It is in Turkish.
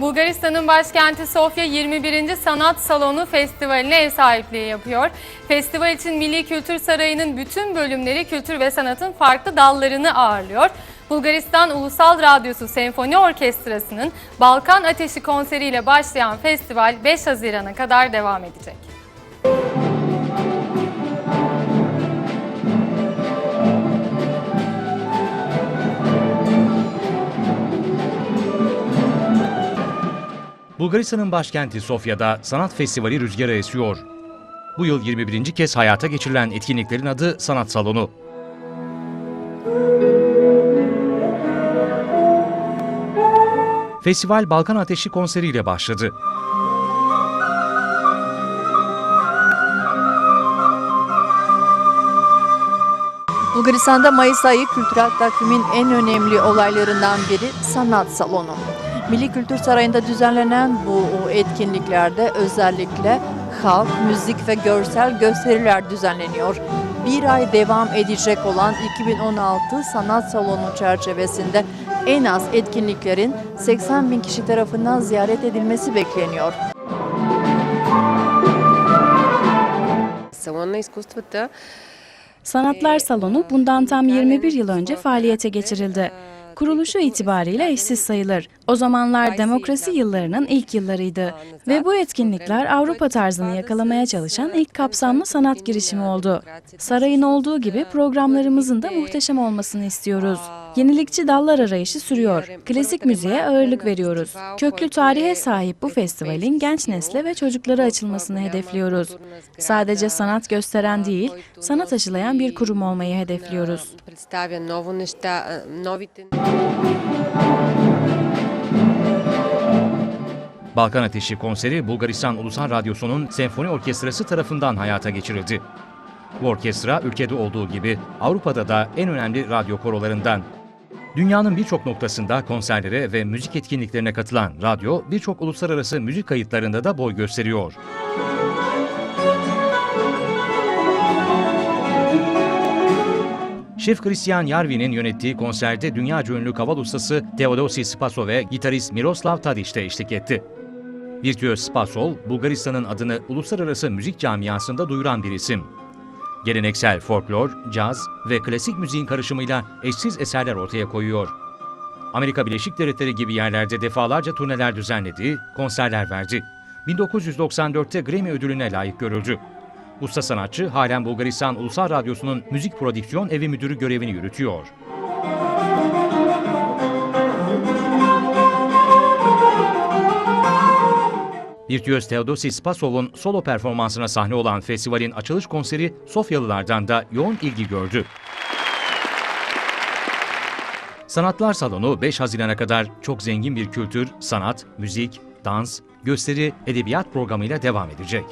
Bulgaristan'ın başkenti Sofya 21. Sanat Salonu Festivali'ne ev sahipliği yapıyor. Festival için Milli Kültür Sarayı'nın bütün bölümleri kültür ve sanatın farklı dallarını ağırlıyor. Bulgaristan Ulusal Radyosu Senfoni Orkestrası'nın Balkan Ateşi konseriyle başlayan festival 5 Haziran'a kadar devam edecek. Bulgaristan'ın başkenti Sofya'da sanat festivali rüzgarı esiyor. Bu yıl 21. kez hayata geçirilen etkinliklerin adı Sanat Salonu. Festival Balkan Ateşi konseriyle başladı. Bulgaristan'da Mayıs ayı kültürel takvimin en önemli olaylarından biri sanat salonu. Milli Kültür Sarayı'nda düzenlenen bu etkinliklerde özellikle halk, müzik ve görsel gösteriler düzenleniyor. Bir ay devam edecek olan 2016 Sanat Salonu çerçevesinde en az etkinliklerin 80 bin kişi tarafından ziyaret edilmesi bekleniyor. Salon Sanatlar Salonu bundan tam 21 yıl önce faaliyete geçirildi. Kuruluşu itibariyle eşsiz sayılır. O zamanlar demokrasi yıllarının ilk yıllarıydı ve bu etkinlikler Avrupa tarzını yakalamaya çalışan ilk kapsamlı sanat girişimi oldu. Sarayın olduğu gibi programlarımızın da muhteşem olmasını istiyoruz. Yenilikçi dallar arayışı sürüyor. Klasik müziğe ağırlık veriyoruz. Köklü tarihe sahip bu festivalin genç nesle ve çocuklara açılmasını hedefliyoruz. Sadece sanat gösteren değil, sanat aşılayan bir kurum olmayı hedefliyoruz. Balkan Ateşi konseri Bulgaristan Ulusal Radyosu'nun senfoni orkestrası tarafından hayata geçirildi. Bu orkestra ülkede olduğu gibi Avrupa'da da en önemli radyo korolarından. Dünyanın birçok noktasında konserlere ve müzik etkinliklerine katılan radyo birçok uluslararası müzik kayıtlarında da boy gösteriyor. Şef Christian Yarvi'nin yönettiği konserde dünyaca ünlü kaval ustası Theodosi Spaso ve gitarist Miroslav Tadic de eşlik etti. Virtüöz Spasov, Bulgaristan'ın adını uluslararası müzik camiasında duyuran bir isim. Geleneksel folklor, caz ve klasik müziğin karışımıyla eşsiz eserler ortaya koyuyor. Amerika Birleşik Devletleri gibi yerlerde defalarca turneler düzenledi, konserler verdi. 1994'te Grammy ödülüne layık görüldü. Usta sanatçı halen Bulgaristan Ulusal Radyosu'nun müzik prodüksiyon evi müdürü görevini yürütüyor. Virtüöz Theodosi Spasov'un solo performansına sahne olan festivalin açılış konseri Sofyalılardan da yoğun ilgi gördü. Sanatlar Salonu 5 Haziran'a kadar çok zengin bir kültür, sanat, müzik, dans, gösteri, edebiyat programıyla devam edecek.